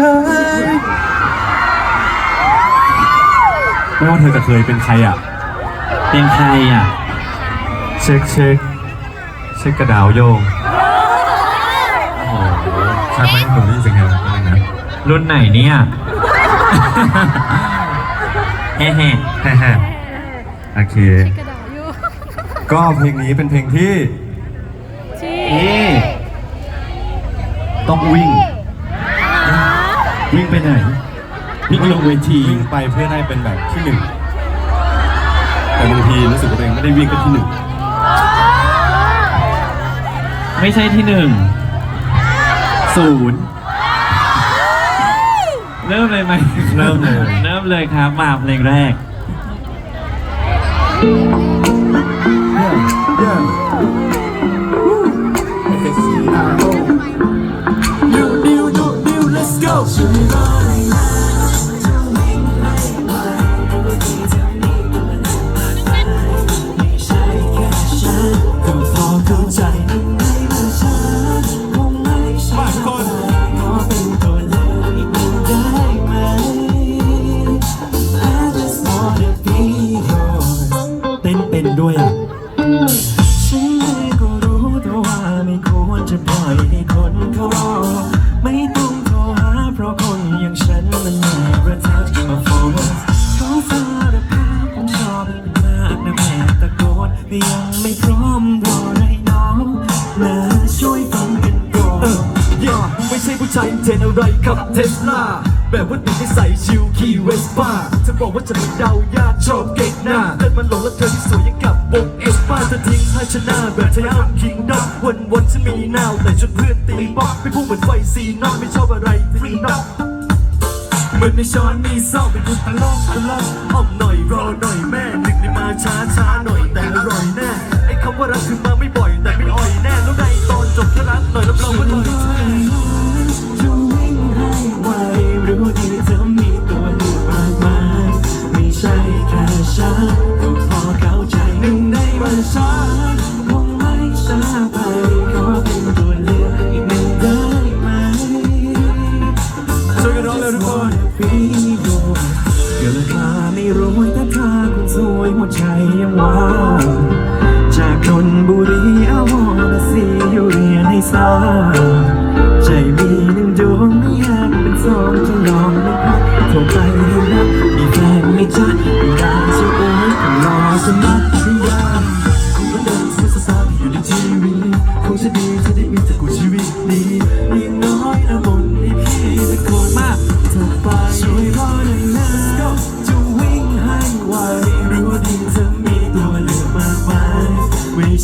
ย ไม่ว่าเธอจะเคยเป็นใครอะ เป็นใครอะ เช็คเช็คเช็คกระดาวโยงโอ้โหชัดไหมผมได้ยินเสียงอะไรบ้างนะรุ่นไหนเนี่ยแฮ่แฮ่แฮ่ๆโอเคกระดาษอยู่ก็เพลงนี้เป็นเพลงที่ที่เอ๊ะต้องวิ่ง วิ่งไปไหนวิ่งลงเวทีวิ่งไปเพื่อให้เป็นแบบที่หนึ่งแต่บางทีรู้สึกว่าตัวเองไม่ได้วิ่งก็ที่หนึ่งไม่ใช่ที่หนึ่งศูนย์เริ่มเลยไหมเริ่มเลยเริ่มเลยครับมาเพลงแรกมา ด้วยอะ ผู้ชายเทรนอะไรขับเทสลาแบบว่าติดนิสัยชิวขี่เวสป้าเธอบอกว่าจะไม่เดายากชอบเก่งหน้าเล่นมันหลงแล้วเธอที่สวยยังกับวงเอสป้าเธอทิ้งให้ชนะแบบไทอัมคิงดอมวันวันๆฉันมีนาวแต่จนเพื่อนตีบ๊อกไม่พูดเหมือนไฟซีนอกไม่ชอบอะไรฟรีนอกเหมือนในช้อนมีซ่อมเป็นคุณตะล่องตะล่องอ้อมหน่อยรอหน่อยแม่นึกในมาช้าช้าหน่อยแต่อร่อยแน่ไอ้คำว่ารักคือมาไม่บ่อยแต่ไม่อ่อยแน่แล้วในตอนจบแค่รักหน่อยรับรองว่าหน่อ ในวันฉันคงไม่สบาไ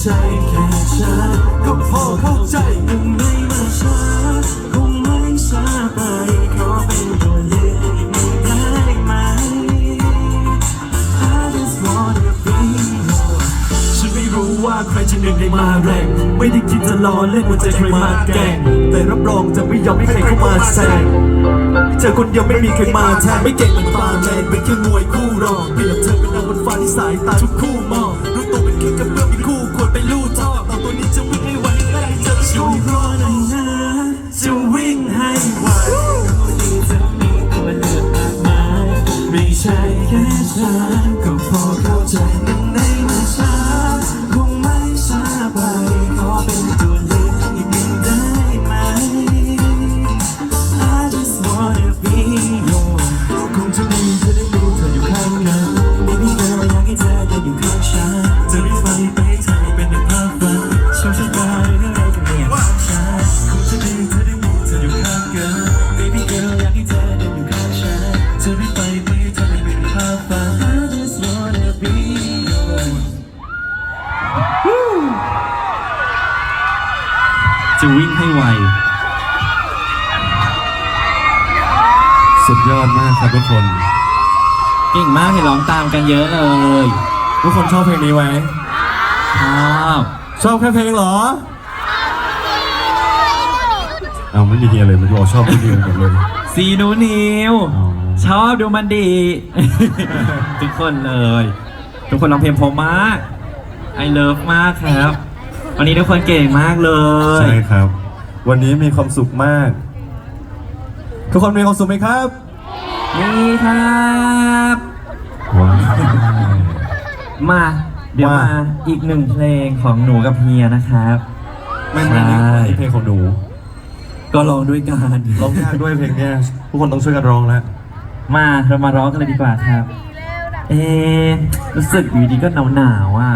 ใช่แค่ฉันก็พอเข้าใจยังไม่มาช้าคงไม่ช้าไปขอเป็นตัวเลือกมึงได้ไหม I just wanna be your ฉันไม่รู้ว่าใครจะหนึ่งในมาแรง ไม่ได้คิดจะล้อเล่นว่าจะใครมาแกล้งแต่รับรองจะไม่ยอมให้ใครเข้ามาแซงเธอคนเดียวไม่มีใครมาแทนไม่เก่งเหมือนฟ้าแรงเป็นแค่มวยคู่รองเปรียบเธอเป็นดาวบนฟ้าที่สายตาทุกคู่มองรู้ตัวเป็นแค่กระเบื้ จะวิ่งให้ไว สุดยอดมากครับทุกคน เก่งมากเห็นร้องตามกันเยอะเลยทุกคนชอบเพลงนี้ไหมชอบชอบแค่เพลงเหรอ เอาไม่มีเฮียเลยมันบอกชอบเพลงนี้หมดเลยซีนูนิว อ๋อชอบดูมันดี ทุกคนเลย ทุกคนร้องเพลงเพราะมากไอเลิฟมากครับ วันนี้ทุกคนเก่งมากเลยใช่ครับ วันนี้มีความสุขมาก ทุกคนมีความสุขไหมครับนี่ครับ ว้าว มา เดี๋ยวว่ามาอีกหนึ่งเพลงของหนูกับเฮียนะครับ ไม่ไม่นี่ใช่ นี่เพลงของหนูก็ลองด้วยกันร้องยากด้วยเพลงเนี้ยทุกคนต้องช่วยกันร้องแล้วมาเรามาร้องกันเลยดีกว่าครับ เอะรู้สึกอยู่ดีก็หนาวหนาวๆอะ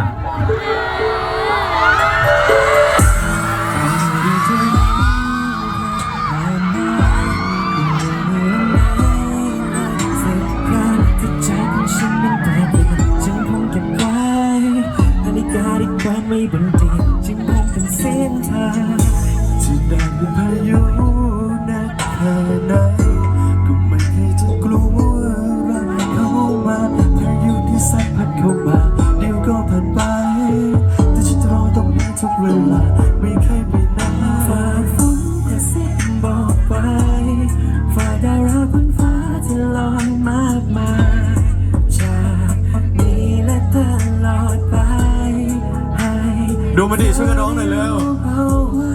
ดูมาดิช่วยกันร้องหน่อยเร็วเอาไว้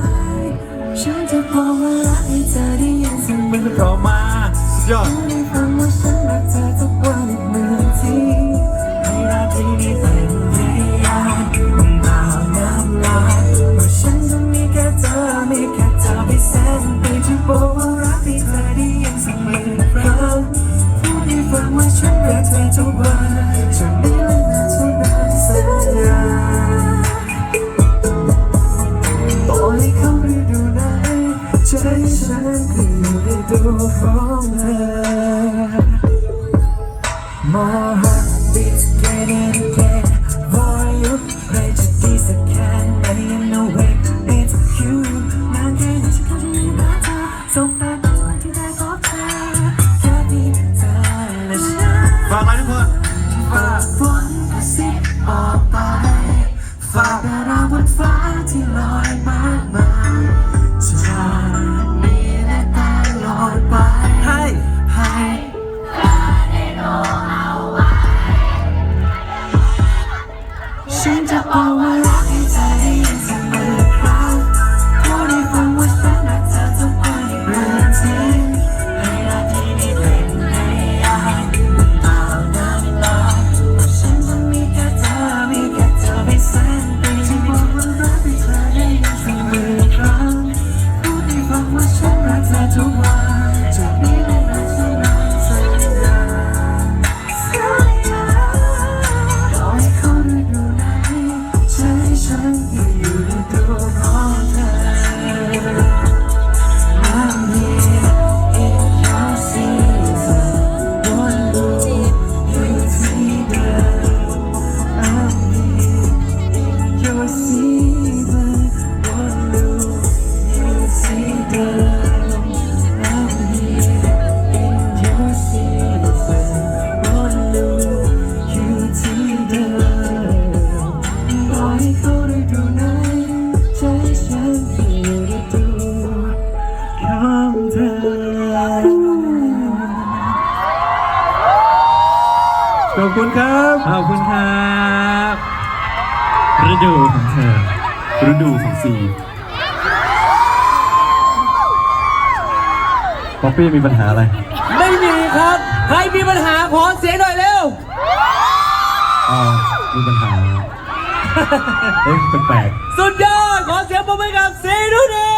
ฉันจะบอกว่ารักให้เธอได้ยินเสมอพร้อมมากสุดยอด My heart beats getting อบคุณครับขอบคุณครับฤดูของเธอฤดูของซีป๊อปปี้มีปัญหาอะไร ไม่มีครับ ใครมีปัญหาขอเสียงหน่อยเร็วอ่ามีปัญหาเอ๊ะแปลกสุดยอด ขอเสียงปรบมือกับซีดูดี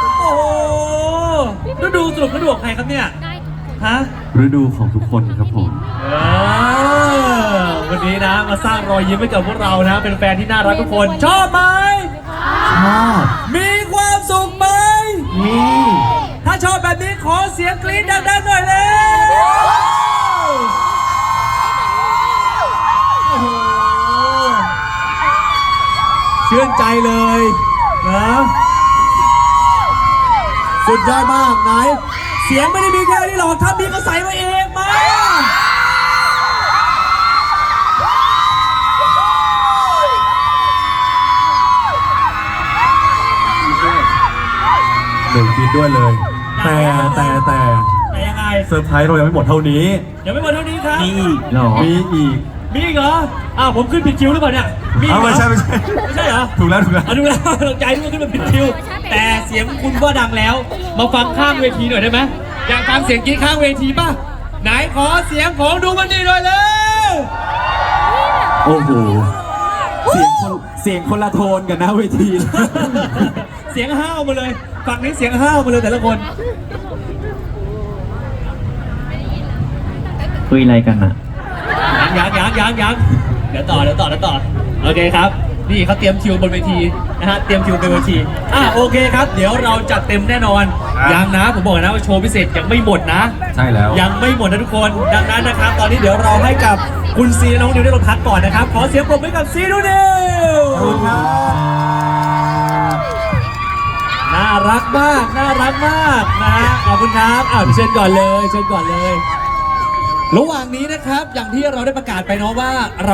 โอ้โหฤดูสรุปฤดูของใครครับเนี่ย ฮะๆฤดูของทุกคนครับผม เออวันนี้นะมาสร้างรอยยิ้มให้กับพวกเรานะ เป็นแฟนที่น่ารักทุกคน ชอบไหม ชอบมีความสุขไหม มีถ้าชอบแบบนี้ขอเสียงกรี๊ดดังๆหน่อยเลยโอ้โหชื่นใจเลยนะสุดยอดมากไหน เสียงไม่ได้มีแค่นี้หรอกถ้ามีก็ใส่มาเองมาหนึ่งกินด้วยเลย แต่แต่แต่แต่ยังไงเซอร์ไพรส์เรายังไม่หมดเท่านี้ยังไม่หมดเท่านี้ครับนี่อีกเหรอ มีอีก มีอีกเหรอ อ้าวผมขึ้นผิดคิวหรือเปล่าเนี่ยมีอีกเอาเหรอไม่ใช่ไม่ใช่ไม่ใช่เหรอ ถูกแล้วถูกแล้วเอาดูแล้วตกใจที่ว่าขึ้นมาผิดคิว แต่เสียงคุณว่าดังแล้ว มาฟังข้างเวทีหน่อยได้ไหมอยากฟังเสียงกรีดข้างเวทีป่ะ ไหนขอเสียงของดูมันดีหน่อยเร็วโอ้โหเสียงคนเสียงคนละโทนกันนะเวที เสียงห้าวมาเลยฝั่งนี้เสียงห้าวมาเลยแต่ละคน คุยอะไรกันอะ ยังยังยังยังเดี๋ยวต่อเดี๋ยวต่อเดี๋ยวต่อโอเคครับ นี่เขาเตรียมคิวบนเวทีนะฮะเตรียมคิวบนเวทีอะโอเคครับ เดี๋ยวเราจัดเต็มแน่นอนครับ ยังนะผมบอกนะว่าโชว์พิเศษยังไม่หมดนะ ใช่แล้ว ยังไม่หมดนะทุกคนดังนั้นนะครับ ตอนนี้เดี๋ยวเราให้กับคุณซีและน้องนิวได้ลงพักก่อนนะครับ ขอเสียงปรบมือให้กับซีนูนิวน่ารักมาก น่ารักมากนะฮะขอบคุณครับอ้าวเชิญก่อนเลย เชิญก่อนเลย ระหว่างนี้นะครับอย่างที่เราได้ประกาศไปเนาะว่าเรา